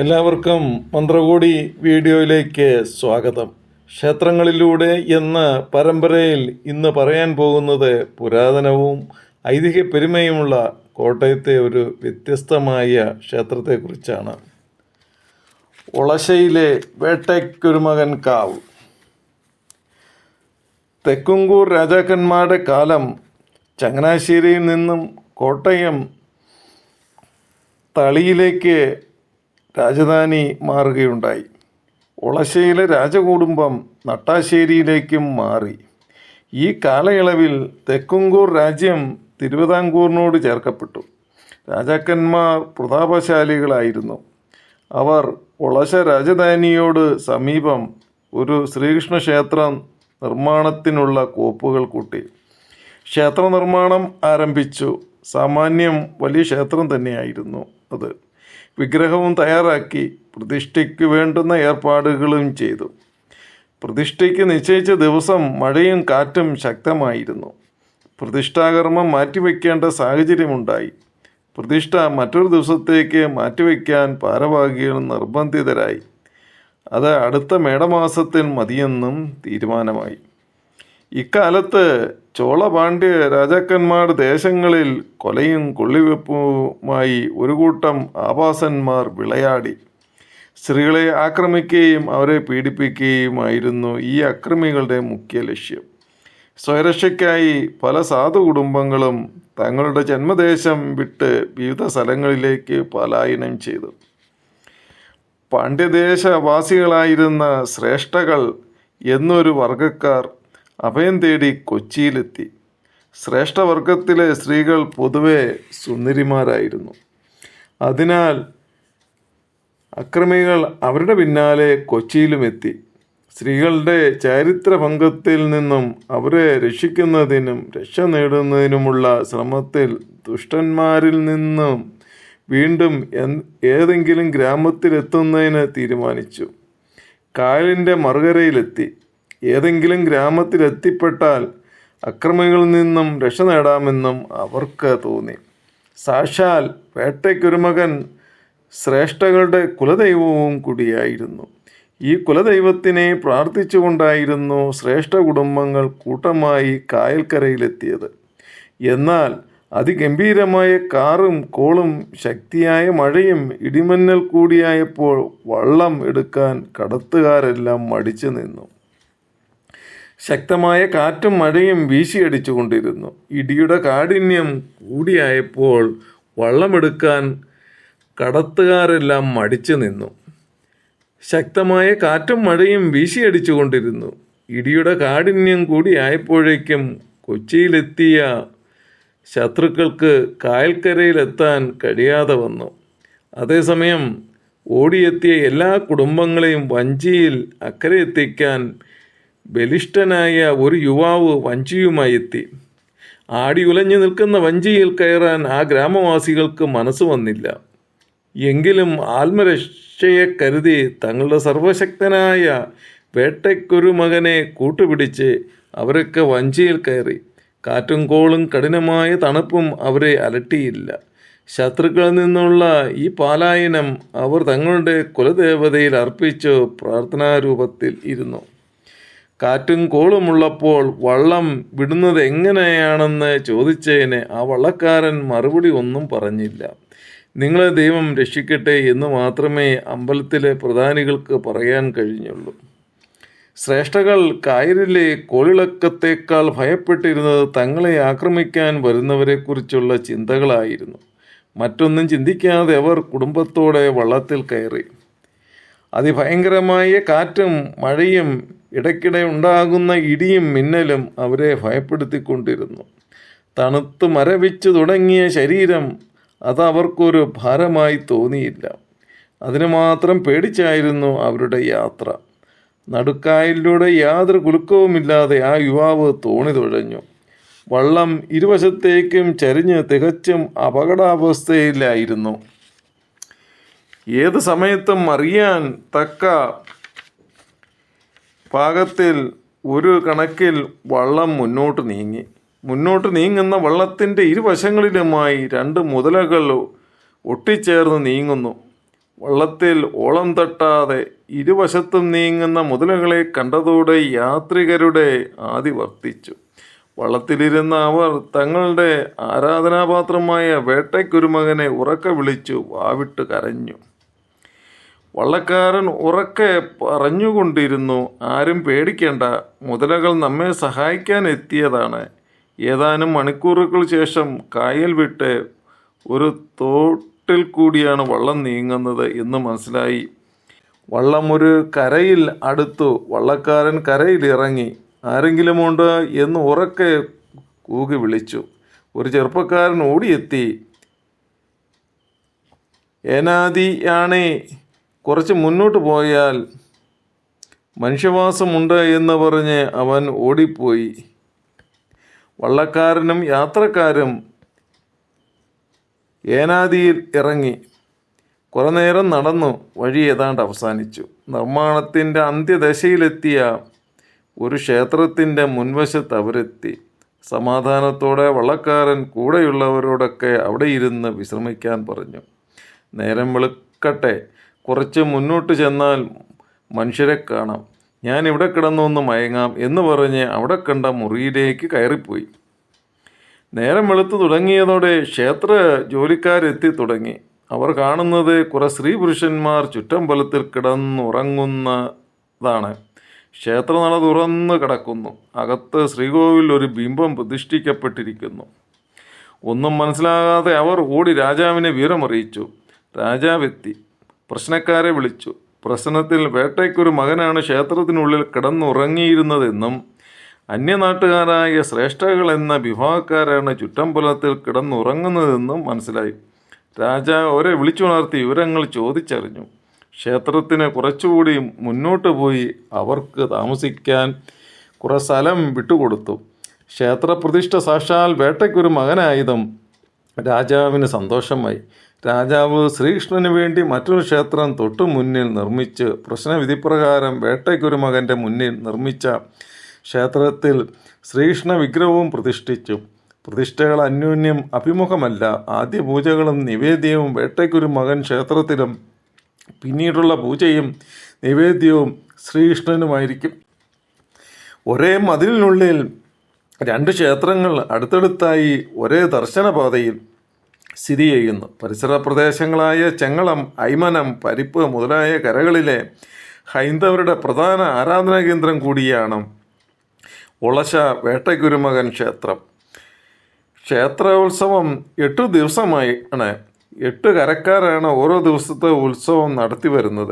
എല്ലാവർക്കും മന്ത്രകോടി വീഡിയോയിലേക്ക് സ്വാഗതം. ക്ഷേത്രങ്ങളിലൂടെ എന്ന പരമ്പരയിൽ ഇന്ന് പറയാൻ പോകുന്നത് പുരാതനവും ഐതിഹ്യ പെരുമയുമുള്ള കോട്ടയത്തെ ഒരു വ്യത്യസ്തമായ ക്ഷേത്രത്തെക്കുറിച്ചാണ്. ഒളശയിലെ വേട്ടയ്ക്കൊരുമകൻ കാവ്. തെക്കുംകൂർ രാജാക്കന്മാരുടെ കാലം ചങ്ങനാശ്ശേരിയിൽ നിന്നും കോട്ടയം തളിയിലേക്ക് രാജധാനി മാറുകയുണ്ടായി. ഒളശയിലെ രാജകുടുംബം നട്ടാശ്ശേരിയിലേക്കും മാറി. ഈ കാലയളവിൽ തെക്കുംകൂർ രാജ്യം തിരുവിതാംകൂറിനോട് ചേർക്കപ്പെട്ടു. രാജാക്കന്മാർ പ്രതാപശാലികളായിരുന്നു. അവർ ഒളശ രാജധാനിയോട് സമീപം ഒരു ശ്രീകൃഷ്ണ ക്ഷേത്രം നിർമ്മാണത്തിനുള്ള കോപ്പുകൾ കൂട്ടി. ക്ഷേത്ര നിർമ്മാണം ആരംഭിച്ചു. സാമാന്യം വലിയ ക്ഷേത്രം തന്നെയായിരുന്നു അത്. വിഗ്രഹവും തയ്യാറാക്കി പ്രതിഷ്ഠയ്ക്ക് വേണ്ടുന്ന ഏർപ്പാടുകളും ചെയ്തു. പ്രതിഷ്ഠയ്ക്ക് നിശ്ചയിച്ച ദിവസം മഴയും കാറ്റും ശക്തമായിരുന്നു. പ്രതിഷ്ഠാകർമ്മം മാറ്റിവെക്കേണ്ട സാഹചര്യമുണ്ടായി. പ്രതിഷ്ഠ മറ്റൊരു ദിവസത്തേക്ക് മാറ്റിവെക്കാൻ ഭാരവാഹികൾ നിർബന്ധിതരായി. അത് അടുത്ത മേടമാസത്തിൽ മതിയെന്നും തീരുമാനമായി. ഇക്കാലത്ത് ചോള പാണ്ഡ്യ രാജാക്കന്മാർ ദേശങ്ങളിൽ കൊലയും കൊള്ളിവെപ്പുമായി ഒരു കൂട്ടം ആഭാസന്മാർ വിളയാടി. സ്ത്രീകളെ ആക്രമിക്കുകയും അവരെ പീഡിപ്പിക്കുകയുമായിരുന്നു ഈ അക്രമികളുടെ മുഖ്യ ലക്ഷ്യം. സ്വയരക്ഷയ്ക്കായി പല സാധു കുടുംബങ്ങളും തങ്ങളുടെ ജന്മദേശം വിട്ട് വിവിധ സ്ഥലങ്ങളിലേക്ക് പലായനം ചെയ്തു. പാണ്ഡ്യദേശവാസികളായിരുന്ന ശ്രേഷ്ഠകൾ എന്നൊരു വർഗക്കാർ അഭയം തേടി കൊച്ചിയിലെത്തി. ശ്രേഷ്ഠവർഗത്തിലെ സ്ത്രീകൾ പൊതുവെ സുന്ദരിമാരായിരുന്നു. അതിനാൽ അക്രമികൾ അവരുടെ പിന്നാലെ കൊച്ചിയിലുമെത്തി. സ്ത്രീകളുടെ ചാരിത്രഭംഗത്തിൽ നിന്നും അവരെ രക്ഷിക്കുന്നതിനും രക്ഷ നേടുന്നതിനുമുള്ള ശ്രമത്തിൽ ദുഷ്ടന്മാരിൽ നിന്നും വീണ്ടും ഏതെങ്കിലും ഗ്രാമത്തിലെത്തുന്നതിന് തീരുമാനിച്ചു. കായലിന്റെ മറുകരയിലെത്തി. ഏതെങ്കിലും ഗ്രാമത്തിലെത്തിപ്പെട്ടാൽ അക്രമികളിൽ നിന്നും രക്ഷ നേടാമെന്നും അവർക്ക് തോന്നി. സാക്ഷാൽ വേട്ടയ്ക്കൊരുമകൻ ശ്രേഷ്ഠകളുടെ കുലദൈവവും കൂടിയായിരുന്നു. ഈ കുലദൈവത്തിനെ പ്രാർത്ഥിച്ചുകൊണ്ടായിരുന്നു ശ്രേഷ്ഠ കുടുംബങ്ങൾ കൂട്ടമായി കായൽക്കരയിലെത്തിയത്. എന്നാൽ അതിഗംഭീരമായ കാറും കോളും ശക്തിയായ മഴയും ഇടിമന്നൽ കൂടിയായപ്പോൾ വള്ളം എടുക്കാൻ കടത്തുകാരെല്ലാം മടിച്ചു നിന്നു. ശക്തമായ കാറ്റും മഴയും വീശിയടിച്ചുകൊണ്ടിരുന്നു. ഇടിയുടെ കാഠിന്യം കൂടിയായപ്പോൾ വള്ളമെടുക്കാൻ കടത്തുകാരെല്ലാം മടിച്ചു നിന്നു. ശക്തമായ കാറ്റും മഴയും വീശിയടിച്ചുകൊണ്ടിരുന്നു. ഇടിയുടെ കാഠിന്യം കൂടിയായപ്പോഴേക്കും കൊച്ചിയിലെത്തിയ ശത്രുക്കൾക്ക് കായൽക്കരയിലെത്താൻ കഴിയാതെ വന്നു. അതേസമയം ഓടിയെത്തിയ എല്ലാ കുടുംബങ്ങളെയും വഞ്ചിയിൽ അക്കരെ എത്തിക്കാൻ ബലിഷ്ഠനായ ഒരു യുവാവ് വഞ്ചിയുമായി എത്തി ആടി ഉലഞ്ഞു നിൽക്കുന്ന വഞ്ചിയിൽ കയറാൻ ആ ഗ്രാമവാസികൾക്ക് മനസ്സ് വന്നില്ല. എങ്കിലും ആത്മരക്ഷയെ കരുതി തങ്ങളുടെ സർവശക്തനായ വേട്ടയ്ക്കൊരു മകനെ കൂട്ടുപിടിച്ച് അവരൊക്കെ വഞ്ചിയിൽ കയറി. കാറ്റും കോളും കഠിനമായ തണുപ്പും അവരെ അലട്ടിയില്ല. ശത്രുക്കളിൽ നിന്നുള്ള ഈ പാലായനം അവർ തങ്ങളുടെ കുലദേവതയിൽ അർപ്പിച്ചു പ്രാർത്ഥനാരൂപത്തിൽ ഇരുന്നു. കാറ്റും കോളുമുള്ളപ്പോൾ വള്ളം വിടുന്നത് എങ്ങനെയാണെന്ന് ചോദിച്ചതിന് ആ വള്ളക്കാരൻ മറുപടി ഒന്നും പറഞ്ഞില്ല. നിങ്ങളെ ദൈവം രക്ഷിക്കട്ടെ എന്ന് മാത്രമേ അമ്പലത്തിലെ പ്രധാനികൾക്ക് പറയാൻ കഴിഞ്ഞുള്ളൂ. ശ്രേഷ്ഠകൾ കായലിലെ കോളിളക്കത്തേക്കാൾ ഭയപ്പെട്ടിരുന്നത് തങ്ങളെ ആക്രമിക്കാൻ വരുന്നവരെക്കുറിച്ചുള്ള ചിന്തകളായിരുന്നു. മറ്റൊന്നും ചിന്തിക്കാതെ അവർ കുടുംബത്തോടെ വള്ളത്തിൽ കയറി. അതിഭയങ്കരമായ കാറ്റും മഴയും ഇടയ്ക്കിടെ ഉണ്ടാകുന്ന ഇടിയും മിന്നലും അവരെ ഭയപ്പെടുത്തിക്കൊണ്ടിരുന്നു. തണുത്ത് മരവിച്ചു തുടങ്ങിയ ശരീരം അതവർക്കൊരു ഭാരമായി തോന്നിയില്ല. അതിനു മാത്രം പേടിച്ചായിരുന്നു അവരുടെ യാത്ര. നടുക്കായലിലൂടെ യാതൊരു കുലുക്കവുമില്ലാതെ ആ യുവാവ് തോണി തുഴഞ്ഞു. വള്ളം ഇരുവശത്തേക്കും ചരിഞ്ഞ് തികച്ചും അപകടാവസ്ഥയിലായിരുന്നു. ഏത് സമയത്തും അറിയാൻ തക്ക പാകത്തിൽ ഒരു കണക്കിൽ വള്ളം മുന്നോട്ട് നീങ്ങി. മുന്നോട്ട് നീങ്ങുന്ന വള്ളത്തിന്റെ ഇരുവശങ്ങളിലുമായി രണ്ട് മുതലകൾ ഒട്ടിച്ചേർന്ന് നീങ്ങുന്നു. വള്ളത്തിൽ ഓളം തട്ടാതെ ഇരുവശത്തും നീങ്ങുന്ന മുതലകളെ കണ്ടതോടെ യാത്രികരുടെ ആദി വർദ്ധിച്ചു. വള്ളത്തിലിരുന്ന അവർ തങ്ങളുടെ ആരാധനാപാത്രമായ വേട്ടയ്ക്കുരുമകനെ ഉറക്ക വിളിച്ചു വാവിട്ട് കരഞ്ഞു. വള്ളക്കാരൻ ഉറക്കെ പറഞ്ഞുകൊണ്ടിരുന്നു ആരും പേടിക്കേണ്ട മുതലകൾ നമ്മെ സഹായിക്കാൻ എത്തിയതാണ് ഏതാനും മണിക്കൂറുകൾ ശേഷം കായൽ വിട്ട് ഒരു തോട്ടിൽ കൂടിയാണ് വള്ളം നീങ്ങുന്നത് എന്ന് മനസ്സിലായി. വള്ളം ഒരു കരയിൽ അടുത്തു വള്ളക്കാരൻ കരയിൽ ഇറങ്ങി. ആരെങ്കിലുമുണ്ട് എന്ന് ഉറക്കെ കൂകി വിളിച്ചു. ഒരു ചെറുപ്പക്കാരൻ ഓടിയെത്തി. ഏനാദിയാണേ കുറച്ച് മുന്നോട്ട് പോയാൽ മനുഷ്യവാസമുണ്ട് എന്ന് പറഞ്ഞ് അവൻ ഓടിപ്പോയി. വള്ളക്കാരനും യാത്രക്കാരും ഏനാദിയിൽ ഇറങ്ങി. കുറേ നേരം നടന്നു. വഴി ഏതാണ്ട് അവസാനിച്ചു. നിർമ്മാണത്തിന്റെ അന്ത്യദശയിലെത്തിയ ഒരു ക്ഷേത്രത്തിന്റെ മുൻവശത്ത് അവരെത്തി. സമാധാനത്തോടെ വള്ളക്കാരൻ കൂടെയുള്ളവരോടൊക്കെ അവിടെ ഇരുന്ന് വിശ്രമിക്കാൻ പറഞ്ഞു. നേരം വെളുക്കട്ടെ. കുറച്ച് മുന്നോട്ട് ചെന്നാൽ മനുഷ്യരെ കാണാം. ഞാൻ ഇവിടെ കിടന്നൊന്ന് മയങ്ങാം എന്ന് പറഞ്ഞ് അവിടെ കണ്ട മുറിയിലേക്ക് കയറിപ്പോയി. നേരം വെളുത്തു തുടങ്ങിയതോടെ ക്ഷേത്ര ജോലിക്കാരെത്തി തുടങ്ങി. അവർ കാണുന്നത് കുറെ സ്ത്രീ പുരുഷന്മാർ ചുറ്റമ്പലത്തിൽ കിടന്നുറങ്ങുന്നതാണ്. ക്ഷേത്രനട തുറന്ന് കിടക്കുന്നു. അകത്ത് ശ്രീകോവിൽ ഒരു ബിംബം പ്രതിഷ്ഠിക്കപ്പെട്ടിരിക്കുന്നു. ഒന്നും മനസ്സിലാകാതെ അവർ ഓടി രാജാവിനെ വിവരമറിയിച്ചു. രാജാവെത്തി. പ്രശ്നക്കാരെ വിളിച്ചു. പ്രശ്നത്തിൽ വേട്ടയ്ക്കൊരു മകനാണ് ക്ഷേത്രത്തിനുള്ളിൽ കിടന്നുറങ്ങിയിരുന്നതെന്നും അന്യനാട്ടുകാരായ ശ്രേഷ്ഠകൾ എന്ന വിഭാഗക്കാരാണ് ചുറ്റമ്പലത്തിൽ കിടന്നുറങ്ങുന്നതെന്നും മനസ്സിലായി. രാജാവ് അവരെ വിളിച്ചുണർത്തി വിവരങ്ങൾ ചോദിച്ചറിഞ്ഞു. ക്ഷേത്രത്തിന് കുറച്ചുകൂടി മുന്നോട്ട് പോയി അവർക്ക് താമസിക്കാൻ കുറേ സ്ഥലം വിട്ടുകൊടുത്തു. ക്ഷേത്രപ്രതിഷ്ഠ സാക്ഷാൽ വേട്ടയ്ക്കൊരു മകനായതും രാജാവിന് സന്തോഷമായി. രാജാവ് ശ്രീകൃഷ്ണന് വേണ്ടി മറ്റൊരു ക്ഷേത്രം തൊട്ടു മുന്നിൽ നിർമ്മിച്ച് പ്രശ്നവിധിപ്രകാരം വേട്ടയ്ക്കൊരു മകന്റെ മുന്നിൽ നിർമ്മിച്ച ക്ഷേത്രത്തിൽ ശ്രീകൃഷ്ണ വിഗ്രഹവും പ്രതിഷ്ഠിച്ചു. പ്രതിഷ്ഠകൾ അന്യോന്യം അഭിമുഖമല്ല. ആദ്യ പൂജകളും നിവേദ്യവും വേട്ടയ്ക്കൊരു മകൻ ക്ഷേത്രത്തിലും പിന്നീടുള്ള പൂജയും നിവേദ്യവും ശ്രീകൃഷ്ണനുമായിരിക്കും. ഒരേ മതിലിനുള്ളിൽ രണ്ട് ക്ഷേത്രങ്ങൾ അടുത്തടുത്തായി ഒരേ ദർശനപാതയിൽ സ്ഥിതി ചെയ്യുന്നു. പരിസര പ്രദേശങ്ങളായ ചെങ്ങളം ഐമനം പരിപ്പ് മുതലായ കരകളിലെ ഹൈന്ദവരുടെ പ്രധാന ആരാധനാ കേന്ദ്രം കൂടിയാണ് ഉളശ വേട്ടക്കുരുമകൻ ക്ഷേത്രം. ക്ഷേത്രോത്സവം എട്ടു ദിവസമായി ആണ്. എട്ട് കരക്കാരാണ് ഓരോ ദിവസത്തെ ഉത്സവം നടത്തി വരുന്നത്